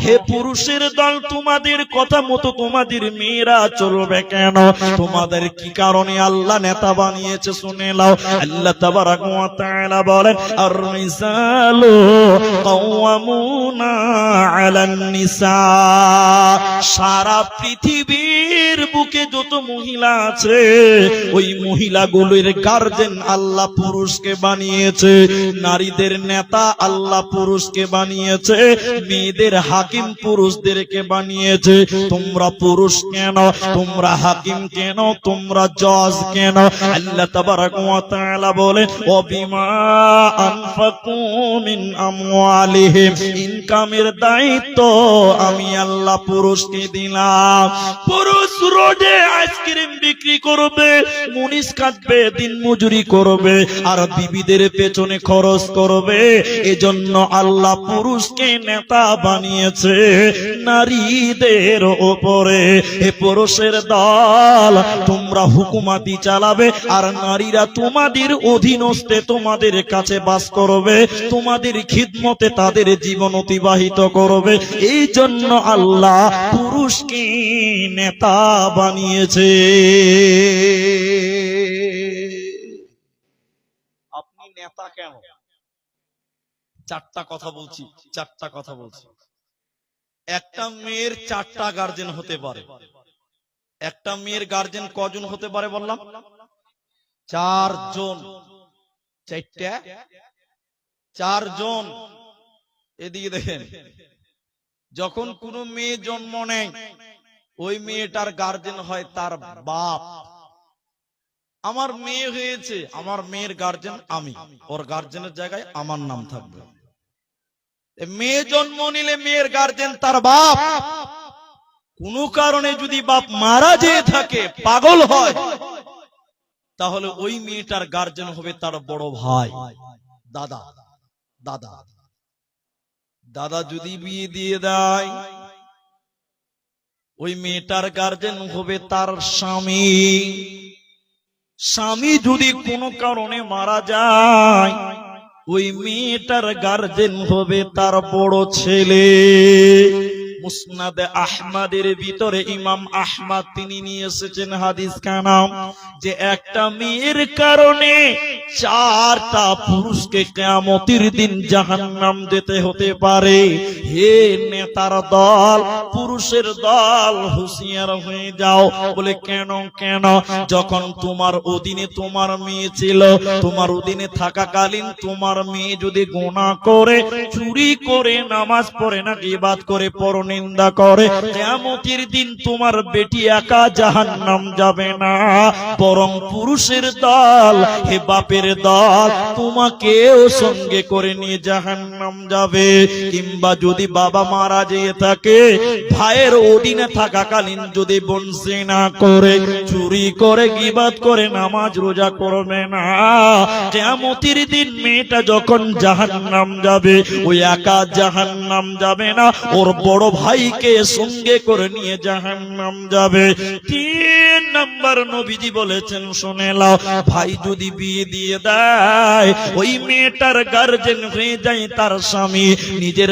হে পুরুষের দল, তোমাদের কথা মতো তোমাদের মেয়েরা চলবে কেন? তোমাদের কি কারণে আল্লাহ নেতা বানিয়েছে শুনে লাও আল্লাহ বলেন আর সারা পৃথিবীর বুকে যত মহিলা আছে, ওই মহিলাগুলোর গার্জেন আল্লাহ পুরুষকে বানিয়েছে, নারীদের নেতা আল্লাহ পুরুষকে বানিয়েছে, মেয়েদের হাকিম পুরুষদেরকে বানিয়েছে। তোমরা পুরুষ কেন? তোমরা হাকিম কেন? তোমরা জজ কেন? আল্লাহ তাবারাক ওয়া তাআলা বলে ও বিমা আনফাকু মিন আমওয়ালিহিম, ইনকামের দায়িত্ব আমি আল্লাহ পুরুষকে দিলাম। পুরুষ রোডে আইসক্রিম বিক্রি করবে, মুনিশ কাটবে দিন মজুরি করবে, আর বিবিদের পেছনে খরচ করবে। এজন্য আল্লাহ পুরুষকে নেতা বানিয়েছে নারীদের ওপরে। এ পুরুষের দল, তোমরা হুকুমাতি চালাবে, আর নারীরা তোমাদের অধীনস্থে তোমাদের কাছে বাস করবে, তোমাদের খিদমতে তাদের জীবন অতিবাহিত করবে। এই জন্য আল্লাহ পুরুষকে নেতা বানিয়েছে। আপনি নেতা কেন? চারটা কথা বলছি চারটা কথা বলছি। একটা মেয়ের চারটা গার্জেন হতে পারে। একটা মেয়ের গার্জেন কজন হতে পারে বললাম? চারজন। চারটা? চারজন। এদিকে দেখেন যখন কোন মেয়ে জন্ম নেয় ওই মেয়েটার গার্জেন হয় তার বাপ। আমার মেয়ে হয়েছে, আমার মেয়ের গার্জেন আমি। ওর গার্জেনের জায়গায় আমার নাম থাকবে। মেয়ে জন্ম নিলে মেয়ের গার্জেন তার বাপ। কোন কারণে যদি বাপ মারা যেয়ে থাকে, পাগল হয়, তাহলে ওই মেয়েটার গার্জেন হবে তার বড় ভাই। দাদা দাদা। দাদা যদি বিয়ে দিয়ে দেয় ওই মেয়েটার গার্জেন হবে তার স্বামী। স্বামী যদি কোনো কারণে মারা যায়, ওই মেয়েটার গার্জেন হবে তার বড় ছেলে। মুসনাদে আহমাদের ভিতরে ইমাম আহমাদ তিনি নিয়ে এসেছেন হাদিস কানাম যে একটা মেয়ের কারণে চারটা পুরুষকে কেয়ামতির দিন জাহান্নাম যেতে হতে পারে। হে নেতার দল, পুরুষের দল, হুঁশিয়ার হয়ে যাও। বলে, কেন কেন? যখন তোমার অধীনে তোমার মেয়ে ছিল, তোমার অধীনে থাকাকালীন তোমার মেয়ে যদি গোনা করে, চুরি করে, নামাজ পড়ে না, গিবাদ করে, পরনিন্দা করে কেমতির দিন তোমার বেটি একা জাহান্নাম যাবে না। বরং পুরুষের দল, হে বাপের দল, তোমাকেও সঙ্গে করে নিয়ে জাহান্নাম যাবে। কিংবা যদি বাবা মারা যেয়ে থাকে, ভাইয়ের অধীনে থাকাকালীন যদি বংশী না করে, চুরি করে, গিবাদ করে, নামাজ রোজা করবে না। কেমতির দিন মেয়েটা যখন জাহান্নাম যাবে, ওই একা জাহান্নাম যাবে না, ওর বড় ভাইকে সঙ্গে করে নিয়ে জাহান্নাম যাবে। তিন নাম্বার নবীজি বলেছেন, শুনে লাও ভাই যদি বিয়ে দিয়ে দেয়, ওই মেয়েটার গার্জেন হয়ে যায় তার স্বামী। নিজের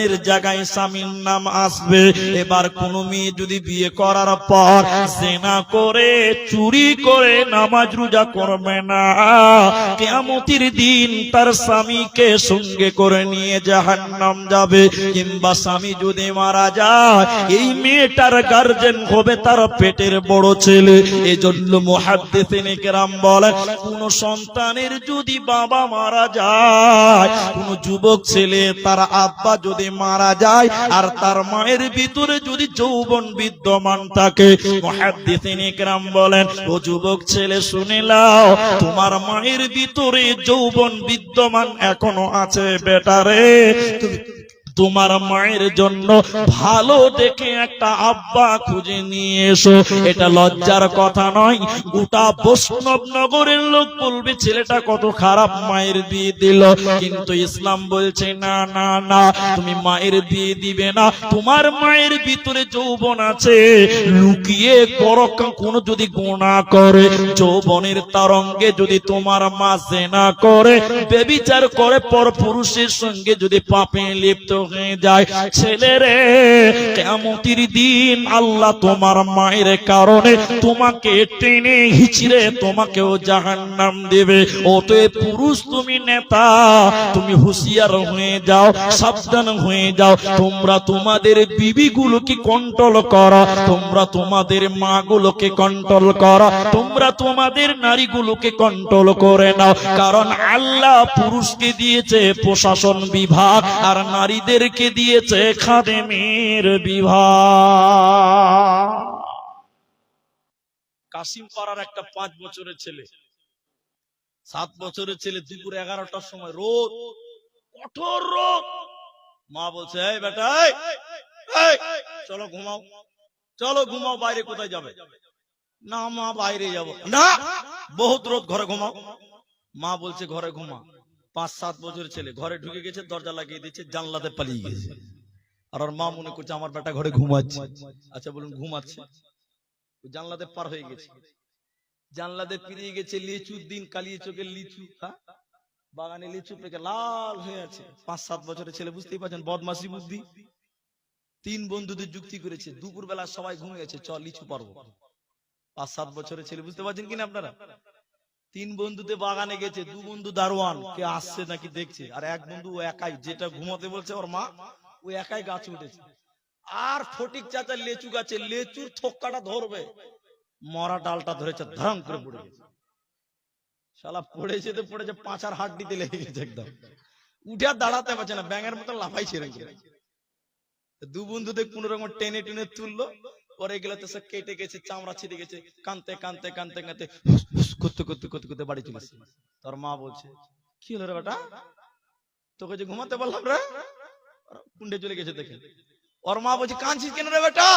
গার্জেনের জায়গায় স্বামীর নাম আসবে। এবার কোন মেয়ে যদি বিয়ে করার পর জেনা করে, চুরি করে, নামাজ রোজা করবে না। কেমতির দিন তার স্বামীকে সঙ্গে করে নিয়ে জাহান্নাম যাবে। কিংবা স্বামী যদি মারা যায়, এই মেয়েটার গার্জেন হবে তার পেটের বড় ছেলে। এজন্য মুহাদ্দিসিনে কেরাম বলেন, কোন সন্তানের যদি বাবা মারা যায়, কোন যুবক ছেলে তার আব্বা যদি মারা যায়, আর তার মায়ের ভিতরে যদি যৌবন বিদ্যমান থাকে মুহাদ্দিসিনে কেরাম বলেন, ও যুবক ছেলে, শুনে লাও তোমার মায়ের ভিতরে যৌবন বিদ্যমান এখনও আছে বেটারে তুমি তোমার মায়ের জন্য ভালো দেখে একটা আব্বা খুঁজে নিয়ে এসো। এটা লজ্জার কথা নয়। গোটা বৈষ্ণব নগরের লোক বলবে, ছেলেটা কত খারাপ মায়ের বিয়ে দিল। কিন্তু ইসলাম বলছে, না না না, তুমি মায়ের বিয়ে দিবে না। তোমার মায়ের ভিতরে যৌবন আছে। লুকিয়ে করো কোন যদি গোনা করে, যৌবনের তরঙ্গে যদি তোমার মা সেনা করে বেবিচার করে পর পুরুষের সঙ্গে যদি পাপে লিপ্ত হয়ে যায়। ছেলে রে কেমতির দিন আল্লাহ তোমার মায়ের কারণে তোমাকে টেনে হিচড়ে তোমাকেও জাহান্নাম দেবে। অতএব পুরুষ তুমি নেতা, তুমি হুঁশিয়ার হয়ে যাও, সাবধান হয়ে যাও। তোমরা তোমাদের কন্ট্রোল করো, তোমরা তোমাদের মাগুলোকে কন্ট্রোল করো, তোমরা তোমাদের নারীগুলোকে কন্ট্রোল করে নাও। কারণ আল্লাহ পুরুষকে দিয়েছে প্রশাসন বিভাগ, আর নারীদেরকে দিয়েছে খাদেমের বিভাগ কাশিম পাড়ার একটা পাঁচ বছরের ছেলে। সাত বছরের ছেলে দুপুর এগারোটার সময় রোদ, কঠোর রোদ। মা বলছে, এই বেটা চলো ঘুমাও চলো ঘুমাও, বাইরে কোথায় যাবে? না মা, বাইরে যাব। না, বহুত রোদ, ঘরে ঘুমাও। মা বলছে, ঘরে ঘুমা। পাঁচ, সাত বছরের ছেলে ঘরে ঢুকে গেছে, দরজা লাগিয়ে দিচ্ছে, জানলাতে পালিয়ে গেছে। আর ওর মা মনে করছে, আমার বেটা ঘরে ঘুমাচ্ছে। আচ্ছা বলুন, ঘুমাচ্ছে? জানলাতে পার হয়ে গেছে। জানলাতে পেরিয়ে গেছে লিচু দিন, কালিয়ে চোখের লিচু হ্যাঁ? বাগানে লিচু পেকে লাল হয়ে আছে। পাঁচ, সাত বছরের ছেলে, বুঝতেই পারছেন বদমাসি বুদ্ধি। তিন বন্ধুদের যুক্তি করেছে দুপুর বেলা সবাই ঘুমিয়ে গেছে, চল লিচু পারব। পাঁচ, সাত বছরের ছেলে, বুঝতে পারছেন কিনা আপনারা? তিন বন্ধুতে বাগানে গেছে, দু বন্ধু দারোয়ান, কে আসছে নাকি দেখছে? আর এক বন্ধু একাই, যেটা ঘুমাতে বলছে ওর মা, ও একাই গাছ উঠেছে। আর ফটিক চাচা লেচু গাছে, লেচুর থোক্কাটা ধরবে। মরা ডালটা ধরেছে, ধরম করে পড়ে গেছে। শালা পড়েছে তো পড়েছে, পাঁচার হাড্ডিতে লেগে গেছে একদম। উঠে আর দাঁড়াতে পারছে না, ব্যাঙের মতো লাফাইছে রেখে দু বন্ধুতে কোন রকম টেনে টেনে তুললো, পরে গেলে তো সে কেটে গেছে, চামড়া ছিঁড়ে গেছে, কানতে কানতে কানতে কানতে করতে করতে করতে করতে বাড়ি চলে। তোর মা বলছে, কি হলো রে বেটা? তোকে যে ঘুমাতে বললাম রে? কুন্ডে চলে গেছে দেখে। ওর মা বলছে, কাঁদছিস কেন রে বেটা?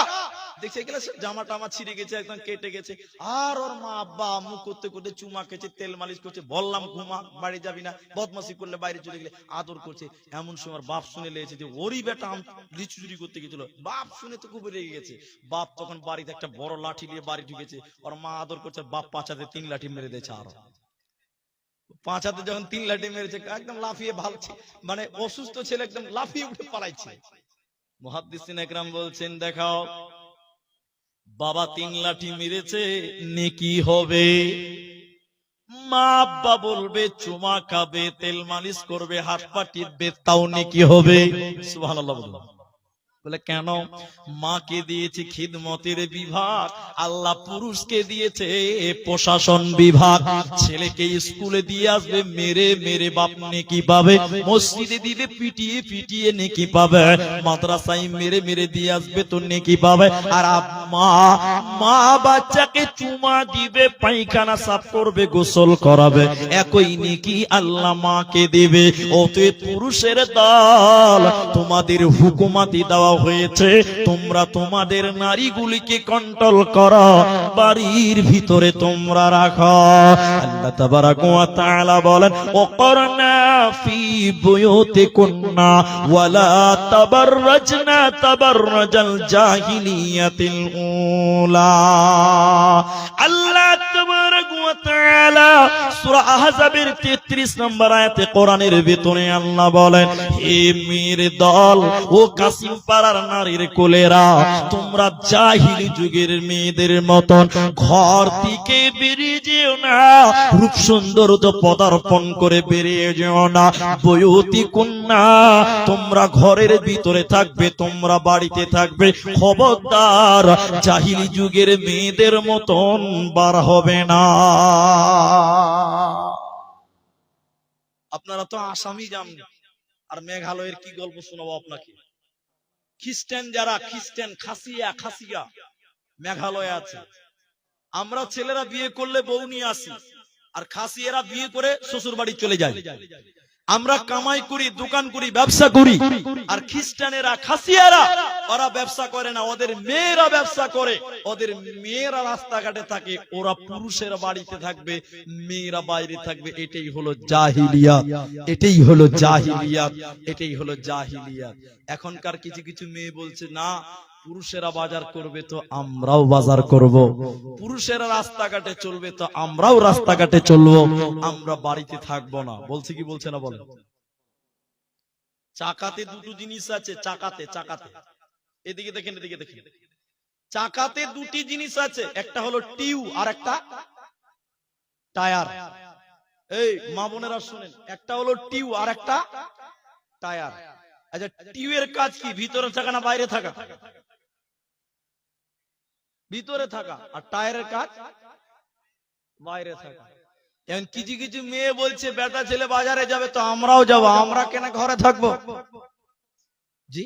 দেখছে গেলে জামা টামা ছিঁড়ে গেছে, একদম কেটে গেছে। আর ওর মা আব্বা করতে করতে চুমা খেছে তেল মালিশ করছে, বললাম, ঘুমা বাড়ি যাবি না। বদমাসি করলে বাইরে চলে গেলে আদর করছে। এমন সময় বাপ শুনে লেগেছে যে ওরই বেটা লিচু চুরি করতে গেছিল। বাপ শুনে তো খুব রেগে গেছে। বাপ তখন বাড়িতে একটা বড় লাঠি নিয়ে বাড়ি ঢুকেছে। ওর মা আদর করছে, বাপ পাঁচাতে তিন লাঠি মেরে দিয়েছে আরও। যখন তিন লাঠি মেরেছে, একদম লাফিয়ে ভালছে। মানে অসুস্থ ছেলে একদম লাফিয়ে উঠে পালাইছে। মহাদ্দিসিন একরাম বলছেন, দেখাও। বাবা তিন লাঠি মেরেছে, নেকি হবে? মা আব্বা বলবে, চুমা খাবে, তেল মালিশ করবে, হাত পা টিপবে, তাও নেকি হবে? বলুন বলে, কেন? মাকে দিয়েছে খিদমতের বিভাগ? আল্লাহ পুরুষকে দিয়েছে প্রশাসন বিভাগ। ছেলেকে স্কুলে দিয়ে আসবে, মেরে মেরে বাপ নেকি পাবে। মসজিদে দিলে পিটিয়ে পিটিয়ে নেকি পাবে। মাদ্রাসায় মেরে মেরে দিয়ে আসবে, তো নেকি পাবে। আর আপ- মা মা বাচ্চাকে চুমা দিবে, পায়খানা সাফ করবে, গোসল করাবে, একই নেকি আল্লাহ মাকে দিবে। অতএব পুরুষের দল, তোমাদের হুকুমাতি দেওয়া হয়েছে, তোমরা তোমাদের নারীগুলিকে কন্ট্রোল করো, বাড়ির ভিতরে তোমরা রাখো। আল্লাহ তাবারাক ওয়া তাআলা বলেন, ওকরনা ফি বুয়ুতিকুন্না ওয়ালা তাবাররাজনা তাবাররাজাল জাহিলিয়াতিল উলা আল্লাহ তাবারাক ওয়া তাআলা সূরা আহজাবের 33 নম্বর আয়াতে কোরআনের ভিতরে বলেন দল ও তোমরা জাহিলি যুগের মেয়েদের মতন ঘর থেকে বেরিয়ে যেও না। রূপ সুন্দর তো পদার্পণ করে বেরিয়ে যেও না। বয়তি কন্যা, তোমরা ঘরের ভিতরে থাকবে, তোমরা বাড়িতে থাকবে। খবরদার, জাহিলি যুগের মেয়েদের মতন বার হবে না। আপনারা তো আসামি যাননি আর মেঘালয়ের কি গল্প শোনাবো আপনাকে? খ্রিস্টান যারা, খ্রিস্টান খাসিয়া খাসিয়া, মেঘালয়ে আছে। আমরা ছেলেরা বিয়ে করলে বউ নিয়ে আসি। আর খাসিয়েরা বিয়ে করে শ্বশুর বাড়ি চলে যায়। আমরা কামাই করি, দোকান করি, ব্যবসা করি। আর খ্রিস্টানেরা, খাসিয়ারা, ওরা ব্যবসা করে না, ওদের মেয়েরা ব্যবসা করে। ওদের মেয়েরা রাস্তাঘাটে থাকে, ওরা পুরুষের বাড়িতে থাকবে, মেয়েরা বাইরে থাকবে। এটাই হলো জাহিলিয়াত, এটাই হলো জাহিলিয়াত, এটাই হলো জাহিলিয়াত। এখনকার কিছু কিছু মেয়ে বলছে, না পুরুষেরা বাজার করবে তো আমরাও বাজার করব। পুরুষেরা রাস্তাঘাটে চলবে তো আমরাও রাস্তাঘাটে চলবো। আমরা বাড়িতে থাকব না। বলছে কি বলছে না বলে চাকাতে দুটো জিনিস আছে, চাকাতে চাকাতে। এদিকে দেখেন এদিকে দেখেন। চাকাতে দুটি জিনিস আছে, একটা হলো টিউ আর একটা টায়ার। এই, মা বোনেরা শুনেন, একটা হলো টিউ আর একটা টায়ার। আচ্ছা টিউ এর কাজ কি? ভিতরে থাকা না বাইরে থাকা? ভিতরে থাকা আর টায়ারের কাজ বাইরে থাকা। এখন কিছু কিছু মেয়ে বলছে, বেটা ছেলে বাজারে যাবে তো আমরাও যাব, আমরা কেন ঘরে থাকব? জি?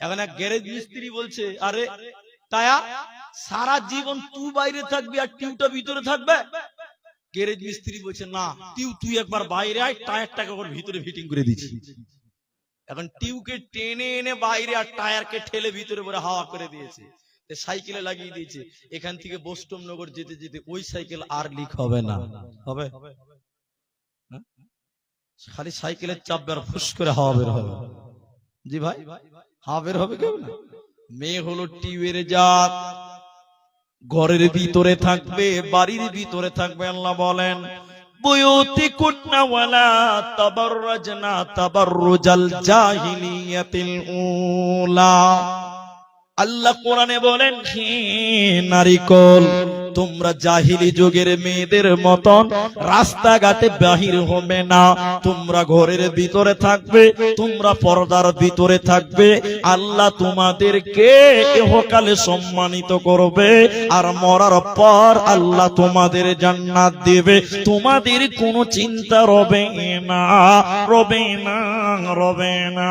এখন এক গ্যারেজ মিস্ত্রি বলছে, আরে টায়ার সারা জীবন তুই বাইরে থাকবি আর টিউটা ভিতরে থাকবে? গ্যারেজ মিস্ত্রি বলছে, না, টিউ, তুই একবার বাইরে আয়, টায়ারটাকে ওর ভিতরে ফিটিং করে দিচ্ছি। এখন টিউকে টেনে এনে বাইরে আর টায়ারকে ঠেলে ভিতরে পরে হাওয়া করে দিয়েছে। সাইকেলে লাগিয়ে দিয়েছে। এখান থেকে বোস্টম নগর যেতে যেতে ওই সাইকেল আর লিক হবে না। হবে? হ্যাঁ? খালি সাইকেলের চাপ বের ফুস করে হাওয়া বের হবে। জি ভাই? হাওয়া বের হবে কেউ না? মেয়ে হলো টিউয়ের জাত। ঘরের ভিতরে থাকবে, বাড়ির ভিতরে থাকবে, আল্লাহ বলেন বয়তি কুন্না ওয়ালা তাবাররাজনা তাবাররুজাল জাহিলিয়াতিল উলা। আল্লাহ কোরআনে বলেন নারিকল তোমরা জাহিলি যুগের মেয়েদের মতন রাস্তাঘাটে বাহির হবে না। তোমরা ঘরের ভিতরে থাকবে, তোমরা পর্দার ভিতরে থাকবে। আল্লাহ তোমাদেরকে ইহকালে সম্মানিত করবে আর মরার পর আল্লাহ তোমাদের জান্নাত দেবে। তোমাদের কোনো চিন্তা রবে না রবে না রবে না।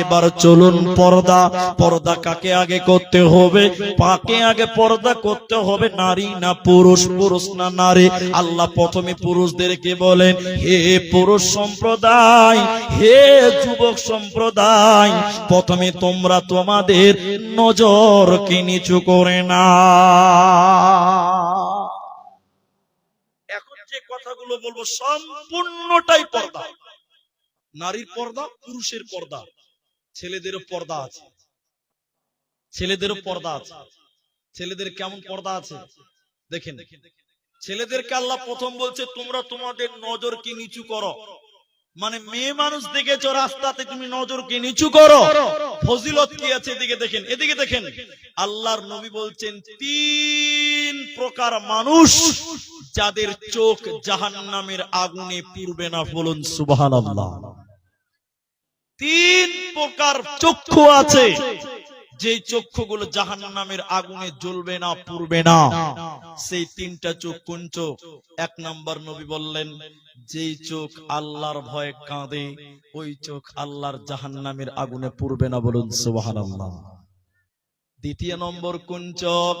এবার চলুন পর্দা পর্দা কাকে আগে করতে হবে? পাকে আগে পর্দা করতে হবে নারী না পুরুষ পুরুষ না নারী? আল্লাহ প্রথমে পুরুষদেরকে বলেন, হে পুরুষ সম্প্রদায়, হে যুবক সম্প্রদায়, প্রথমে তোমরা তোমাদের নজরকে নিচু করে না। কথাগুলো বলব, সম্পূর্ণটাই পর্দা। নারীর পর্দা, পুরুষের পর্দা। ছেলেদেরও পর্দা আছে। ছেলেদেরও পর্দা আছে। ছেলেদের কেমন পর্দা আছে? দেখেন। ছেলেদেরকে আল্লাহ প্রথম বলছে তোমরা তোমাদের নজরকে নিচু করো। মানে মেয়ে মানুষ দেখেছ রাস্তাতে তুমি নজরকে নিচু করো। ফজিলত কি আছে? এদিকে দেখেন এদিকে দেখেন। আল্লাহর নবী বলছেন তিন প্রকার মানুষ যাদের চোখ জাহান্নামের আগুনে পুড়বে না বলুন সুবহানাল্লাহ। তিন প্রকার চক্ষু আছে। যে চক্ষুগুলো জাহান নামের আগুনে জ্বলবে না, পুড়বে না, সেই তিনটা চোখ কোন চোখ? এক নাম্বার নবী বললেন, যেই চোখ আল্লাহর ভয়ে কাঁদে, ওই চোখ আল্লাহর জাহান নামের আগুনে পুড়বে না বলুন সুবাহান দ্বিতীয় নম্বর কোন চোখ?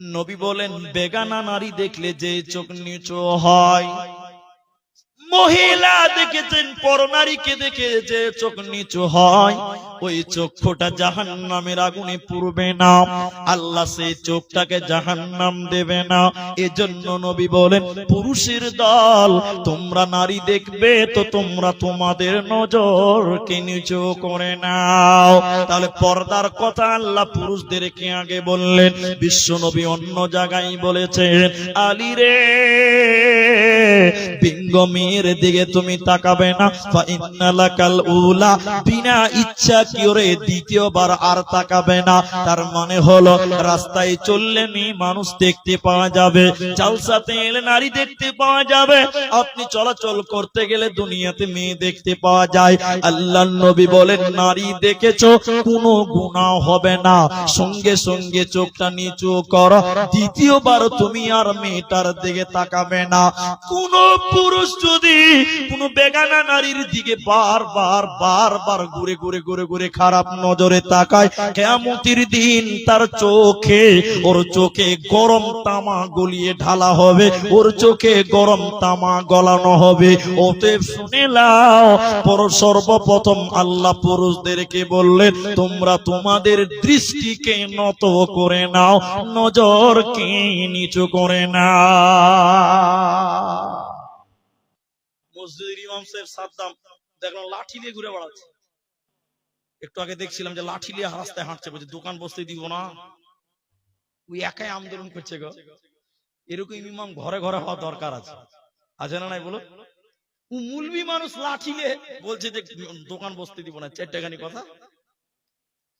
নবী বলেন, বেগানা নারী দেখলে যে চোখ নিচু হয় মহিলা দেখেছেন, পরনারীকে দেখে যে চোখ নিচু হয়, ওই চক্ষুটা জাহান নামের আগুনে পুরবে না। আল্লাহ সেই চোখটাকে জাহান নাম দেবে না। এজন্য নবী বলেন, পুরুষের দল, তোমরা নারী দেখবে তো তোমরা তোমাদের নজরকে নিচু করে নাও। তাহলে পর্দার কথা আল্লাহ পুরুষদেরকে আগে বললেন। বিশ্ব নবী অন্য জায়গায় বলেছেন, আলী রে বিঙ্গ মেয়ের দিকে তুমি তাকাবে না। বিনা ইচ্ছা কি ওরে দ্বিতীয়বার আর তাকাবে না। তার মানে হলো, রাস্তায় চললে মেয়ে মানুষ দেখতে পাওয়া যাবে এলে নারী দেখতে পাওয়া যাবে। আপনি চলাচল করতে গেলে দুনিয়াতে মেয়ে দেখতে পাওয়া যায়। আল্লাহ নবী বলেন, নারী দেখেছ, কোনো গুণা হবে না। সঙ্গে সঙ্গে চোখটা নিচু করো। দ্বিতীয়বার তুমি আর মেয়েটার দিকে তাকাবে না। কোন পুরুষ যদি কোন বেগানা নারীর দিকে বারবার বারবার ঘুরে ঘুরে ঘুরে ঘুরে খারাপ নজরে তাকায় কেমতির দিন তার চোখে, ওর চোখে গরম তামা গলিয়ে ঢালা হবে, ওর চোখে গরম তামা গলানো হবে। ওতে শুনে লাও পর সর্বপ্রথম আল্লাহ পুরুষদেরকে বললেন, তোমরা তোমাদের দৃষ্টিকে নত করে নাও, নজরকে নিচু করে নাও। সাহেব সাদ্দাম দেখলাম লাঠি নিয়ে ঘুরে বেড়াচ্ছে। একটু আগে দেখছিলাম যে লাঠি নিয়ে রাস্তায় হাঁটছে, বলছে, দোকান বসতে দিব না। ওই একাই আন্দোলন করছে গো। এরকম ইমাম ঘরে ঘরে হওয়া দরকার আছে। আছে না নাই বলো? ও মুলবি মানুষ লাঠিলে বলছে যে, দোকান বসতে দিব না। চারটাখানি কথা।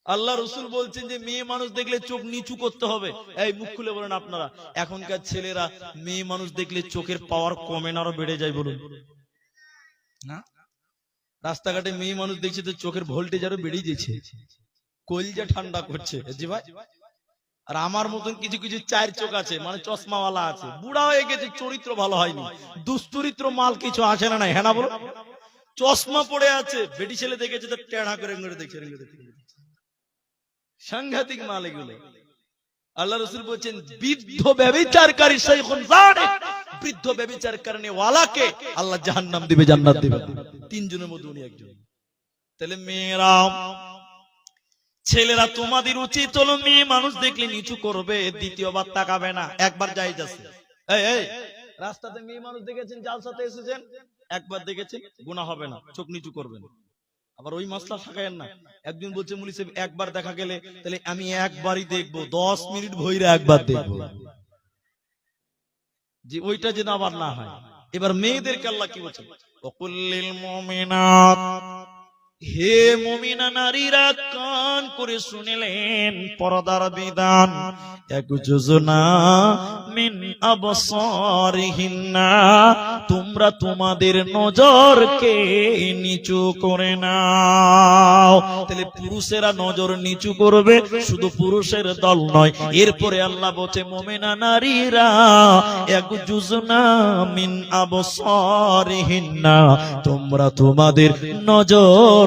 আল্লাহ রসুল বলছেন যে, মেয়ে মানুষ দেখলে চোখ নিচু করতে হবে। এই মুখ খুলে বলেন আপনারা। এখনকার ছেলেরা মেয়ে মানুষ দেখলে চোখের পাওয়ার কমে না আরও বেড়ে যায় বলুন। না? রাস্তাঘাটে মেয়ে মানুষ দেখছে তো চোখের ভোল্টেজ আরও বেড়ে যাচ্ছে কলজা ঠান্ডা করছে জি ভাই। আর আমার মতন কিছু কিছু চার চোখ আছে মানে চশমাওয়ালা আছে। বুড়া হয়ে গেছে, চরিত্র ভালো হয়নি। দুশ্চরিত্র মাল কিছু আসে না নাই হ্যাঁ বলো? চশমা পড়ে আছে, বেটি ছেলে দেখেছে তো টেড়া করে করে দেখছে। সাংঘাতিক মাল এগুলো। আল্লাহ রসুল বলছেন, বৃদ্ধ ব্যবিচারকারী জালিম বৃদ্ধ ব্যবিচার কারণে ওয়ালাকে আল্লাহ জাহান্নাম দিবে, জান্নাত দিবে। তিনজনের মধ্যে উনি একজন। তাহলে মেয়েরা, ছেলেরা, তোমাদের উচিত হলো মেয়ে মানুষ দেখলে নিচু করবে, দ্বিতীয়বার তাকাবে না, একবার যাই যাচ্ছে রাস্তাতে মেয়ে মানুষ দেখেছেন, জালসাতে এসেছেন? একবার দেখেছেন গুণা হবে না, চোখ নিচু করবেন। আবার ওই মাসলা থাকেন না। একদিন বলছে, মুলি একবার দেখা গেলে, তাহলে আমি একবারই দেখব, দশ মিনিট ভইরে একবার দেখব। যে ওইটা যেন আবার না হয়। এবার মেয়েদেরকে আল্লাহ কি বলছেন? অকুল্লিল মুমিনাত। হে মুমিনা নারীরা কান করে শুনিলেন পরদার বিধান। এক যোজনা মিন আবসারিহিন্না, তোমরা তোমাদের নজরকে নিচু করে নাও। তাহলে পুরুষেরা নজর নিচু করবে, শুধু পুরুষের দল নয়। এরপরে আল্লাহ বলছে, মোমেনা নারীরা, এক যোজনা মিন আবসারিহিন্না, তোমরা তোমাদের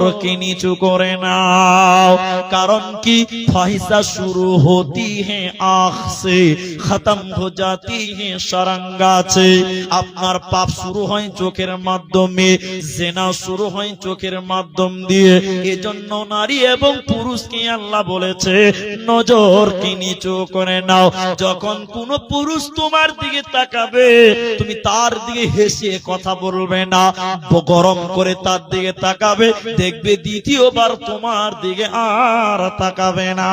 নজরকে নিচু করে নাও। কারণ কি? ফাহিসা শুরু হতি হে আখ সে খতম হো জাতি হে সারাঙ্গাছে আপনার পাপ শুরু হয় চোখের মাধ্যমে, জেনা শুরু হয় চোখের মাধ্যম দিয়ে। এজন্য নারী এবং পুরুষকে আল্লাহ বলেছে, নজর কি নিচু করে নাও। যখন কোন পুরুষ তোমার দিকে তাকাবে, তুমি তার দিকে হেসে কথা বলবে না। গরম করে তার দিকে তাকাবে দেখবে দ্বিতীয়বার তোমার দিকে আর তাকাবে না।